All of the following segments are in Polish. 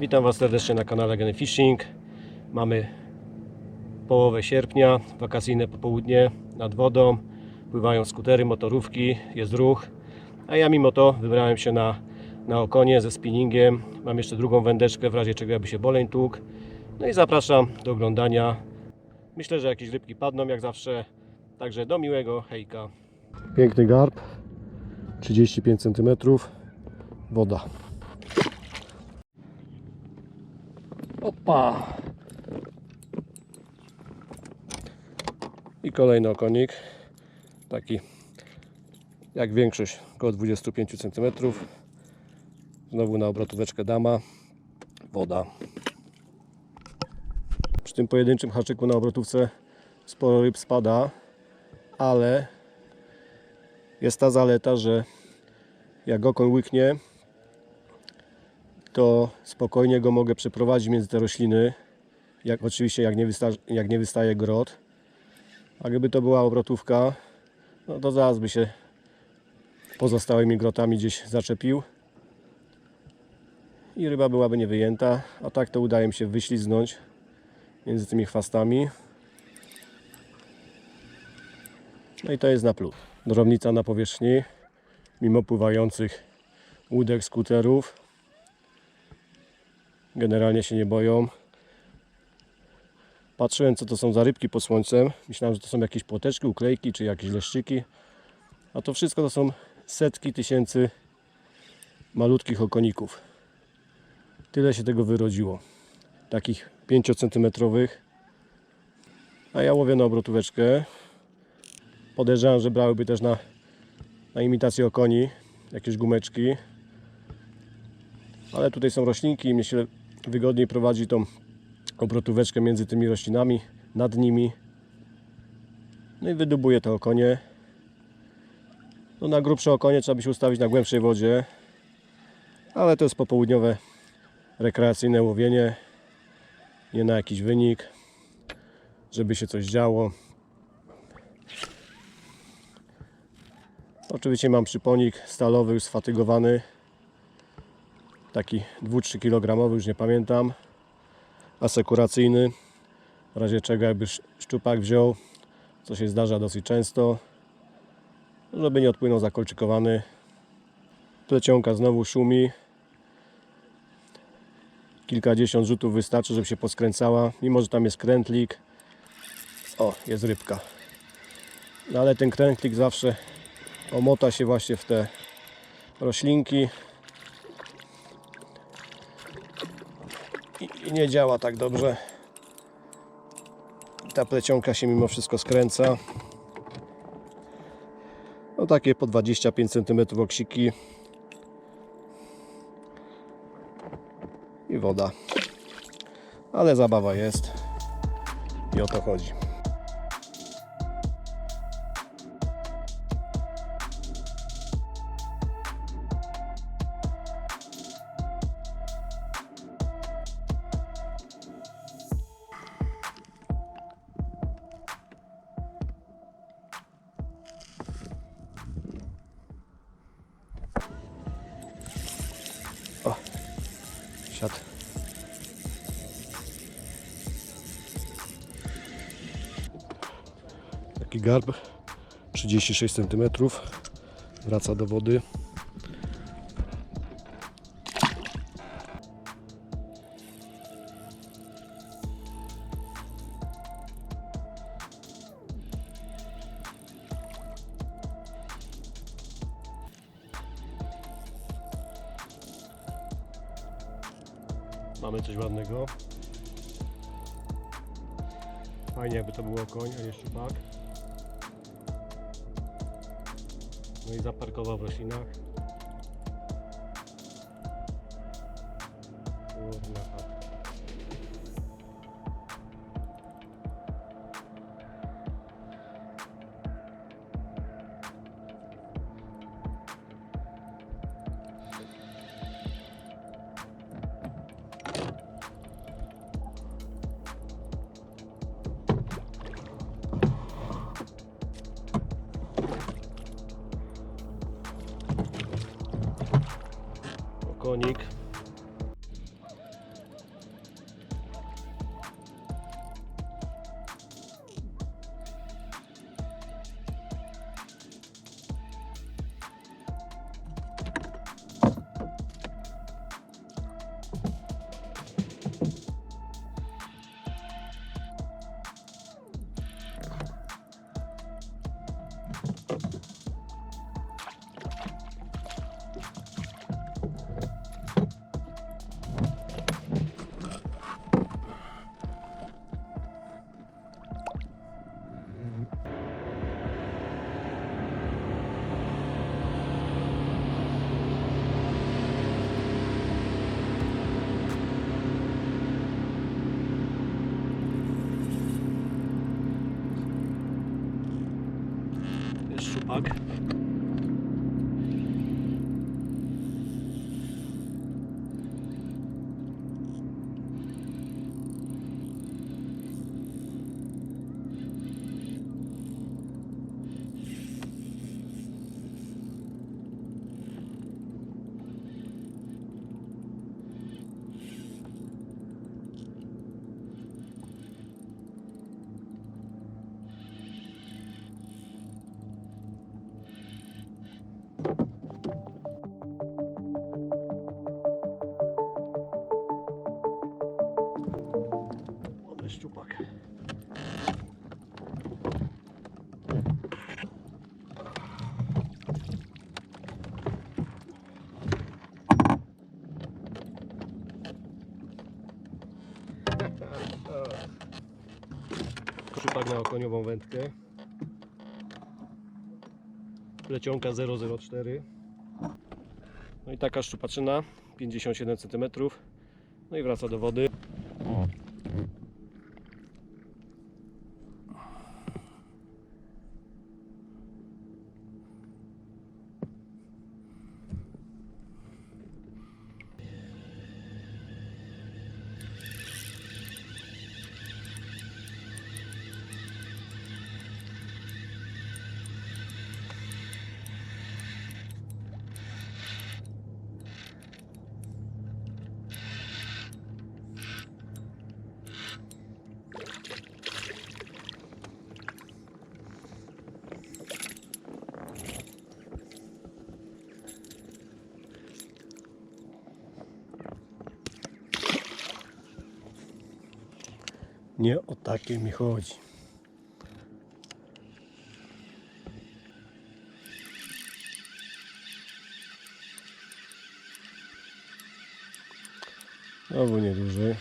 Witam Was serdecznie na kanale Geny Fishing. Mamy połowę sierpnia, wakacyjne popołudnie nad wodą. Pływają skutery, motorówki, jest ruch. A ja mimo to wybrałem się na, na okonie ze spinningiem. Mam jeszcze drugą wędeczkę w razie czego jakby się boleń tłukł. No i zapraszam do oglądania. Myślę, że jakieś rybki padną jak zawsze. Także do miłego, hejka. Piękny garb, 35 cm, woda. Opa! I kolejny okonik. Taki jak większość, około 25 cm. Znowu na obrotóweczkę dama. Woda. Przy tym pojedynczym haczyku na obrotówce sporo ryb spada, ale jest ta zaleta, że jak okon łyknie, to spokojnie go mogę przeprowadzić między te rośliny. Jak, oczywiście jak nie, jak nie wystaje grot. A gdyby to była obrotówka, no to zaraz by się pozostałymi grotami gdzieś zaczepił. I ryba byłaby niewyjęta. A tak to udaje mi się wyśliznąć między tymi chwastami. No i to jest na plus. Drobnica na powierzchni, mimo pływających łódek, skuterów. Generalnie się nie boją. Patrzyłem co to są za rybki pod słońcem. Myślałem, że to są jakieś płoteczki, uklejki czy jakieś leszczyki. A to wszystko to są setki tysięcy malutkich okoników. Tyle się tego wyrodziło. Takich 5 cm. A ja łowię na obrotóweczkę. Podejrzewam, że brałyby też na, na imitację okoni jakieś gumeczki. Ale tutaj są roślinki i mnie się wygodniej prowadzi tą obrotóweczkę między tymi roślinami, nad nimi. No i wydubuję to okonie. No na grubsze okonie trzeba by się ustawić na głębszej wodzie. Ale to jest popołudniowe rekreacyjne łowienie. Nie na jakiś wynik, żeby się coś działo. Oczywiście mam przyponik stalowy, już sfatygowany. Taki 2-3 kg, już nie pamiętam. Asekuracyjny. W razie czego jakby sz- szczupak wziął, co się zdarza dosyć często. Żeby nie odpłynął zakolczykowany. Plecionka znowu szumi. Kilkadziesiąt rzutów wystarczy, żeby się poskręcała. Mimo, że tam jest krętlik. O, jest rybka. No ale ten krętlik zawsze omota się właśnie w te roślinki i, nie działa tak dobrze. Ta plecionka się mimo wszystko skręca. No takie po 25 cm oksiki i woda. Ale zabawa jest i o to chodzi. Siadł. Taki garb 36 cm wraca do wody. Mamy coś ładnego. Fajnie jakby to było koń, a nie szczupak. No i zaparkował w roślinach. Konik. Szczupak. Szczupak na okoniową wędkę. Plecionka 004. No i taka szczupaczyna 57 cm. No i wraca do wody. Nie o takie mi chodzi. Znowu nieduży.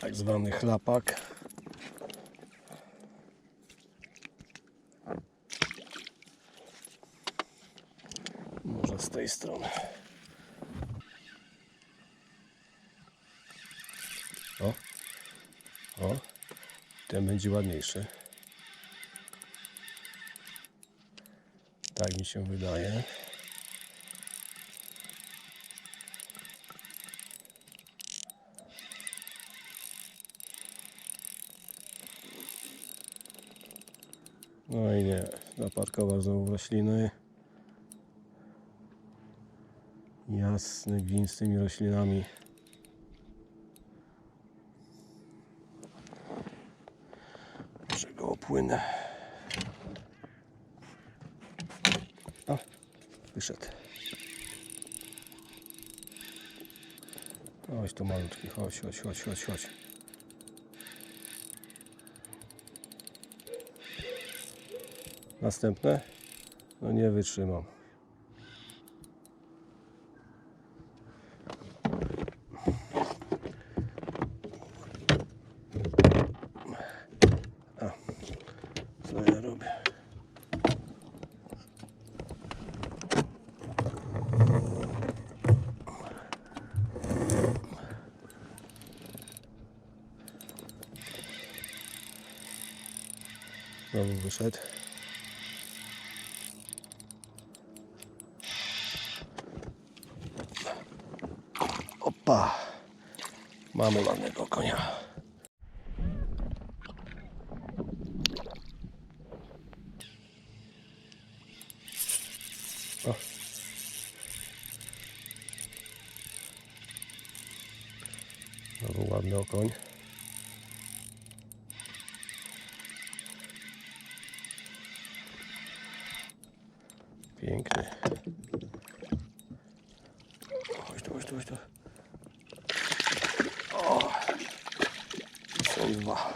Tak zwany chlapak. Może z tej strony. Ten będzie ładniejszy. Tak mi się wydaje. No i nie, zaparkował znowu rośliny. Jasny gwint z tymi roślinami. Opłynę. O, wyszedł. Chodź tu malutki, chodź, chodź, chodź, chodź, chodź. Następne? No nie wytrzymam. Co ja robię? Znowu wyszedł. Opa! Mamy ładnego konia. Piękny. Chodź tu, chodź tu, chodź tu. O! Są dwa.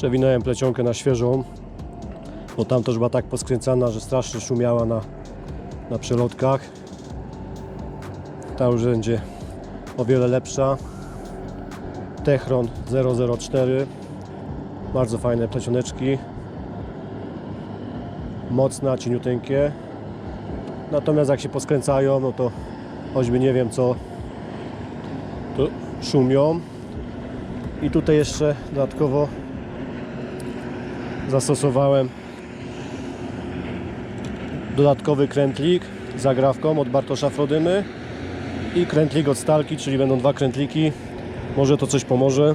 Przewinąłem plecionkę na świeżą, bo tam też była tak poskręcana, że strasznie szumiała na, na przelotkach. Ta już będzie o wiele lepsza. Techron 004 bardzo fajne plecioneczki mocne, cieniuteńkie natomiast jak się poskręcają no to choćby nie wiem co to szumią i tutaj jeszcze dodatkowo zastosowałem dodatkowy krętlik zagrawką od Bartosza Frodymy i krętlik od Stalki, czyli będą dwa krętliki może to coś pomoże.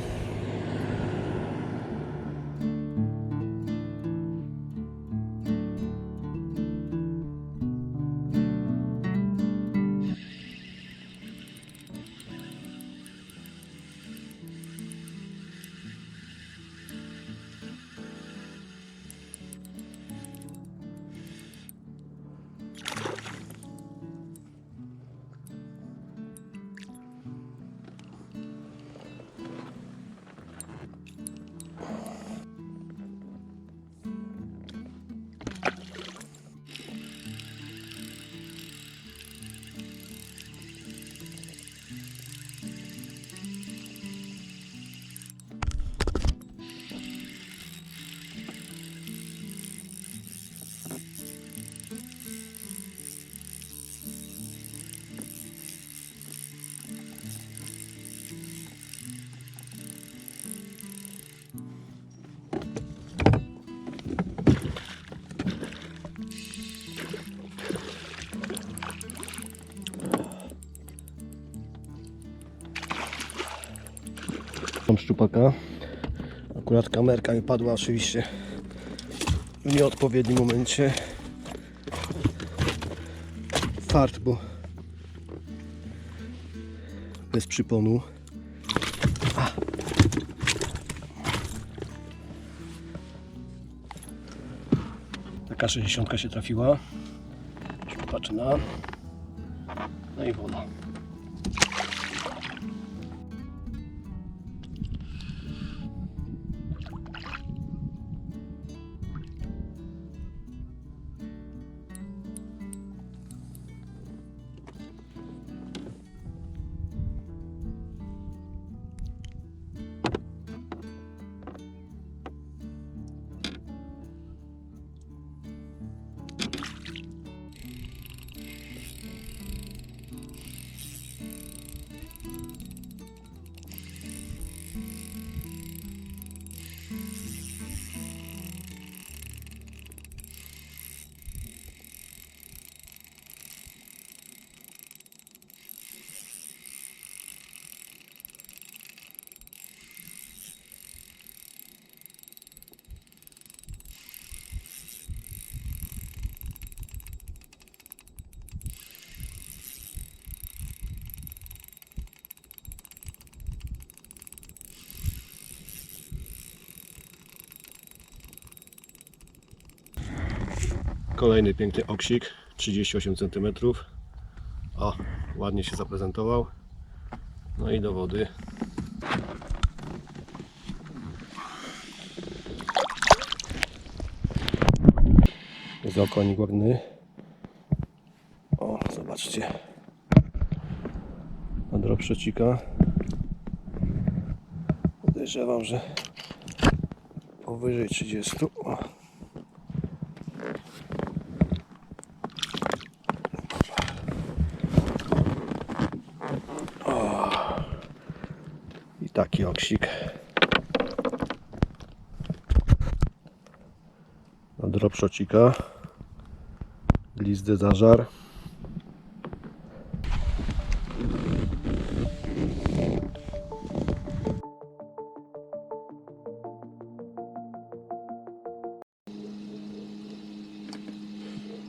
Mam szczupaka. Akurat kamerka mi padła oczywiście w nieodpowiednim momencie. Fart, bo bez przyponu. A. Taka 60 się trafiła. Szczupaczyna. No i woda. Kolejny piękny oksik, 38 cm. O, ładnie się zaprezentował. No i do wody. Okonik ładny. O, zobaczcie. Na drop przecika. Podejrzewam, że powyżej 30. O. I taki oksik. Na drop szocika. Glizdy zażar.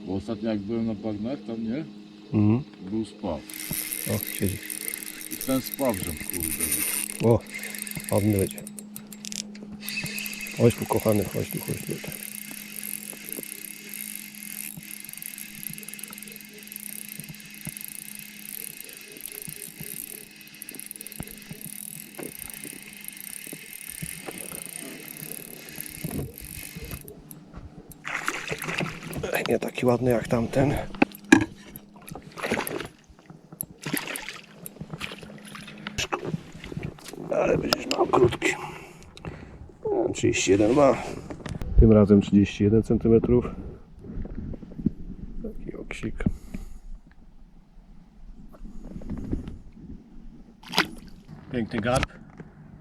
Bo ostatnio jak byłem na bagnach, tam nie, Mhm. był spaw. O, siedzi. Ten z powrzem, kurde. O, ładny lecie. Chodź tu kochany, chodź tu, chodź tu. Nie taki ładny jak tamten. 31 ma. Tym razem 31 cm. Taki oksik. Piękny garb.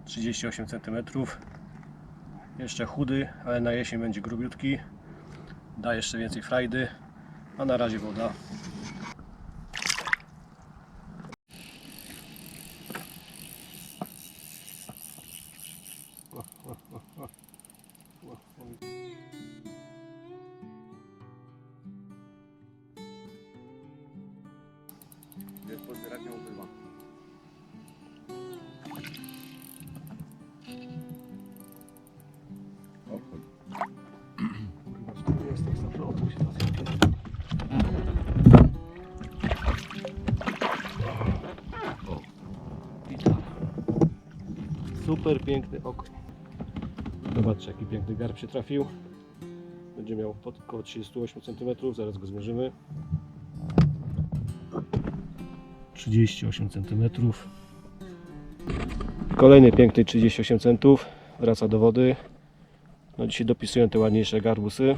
38 cm. Jeszcze chudy, ale na jesień będzie grubiutki. Da jeszcze więcej frajdy. A na razie woda. Super piękny okoń. Zobaczcie jaki piękny garb się trafił. Będzie miał pod około 38 cm, zaraz go zmierzymy. 38 cm. Kolejny piękny 38 cm. Wraca do wody. No dzisiaj dopisują te ładniejsze garbusy.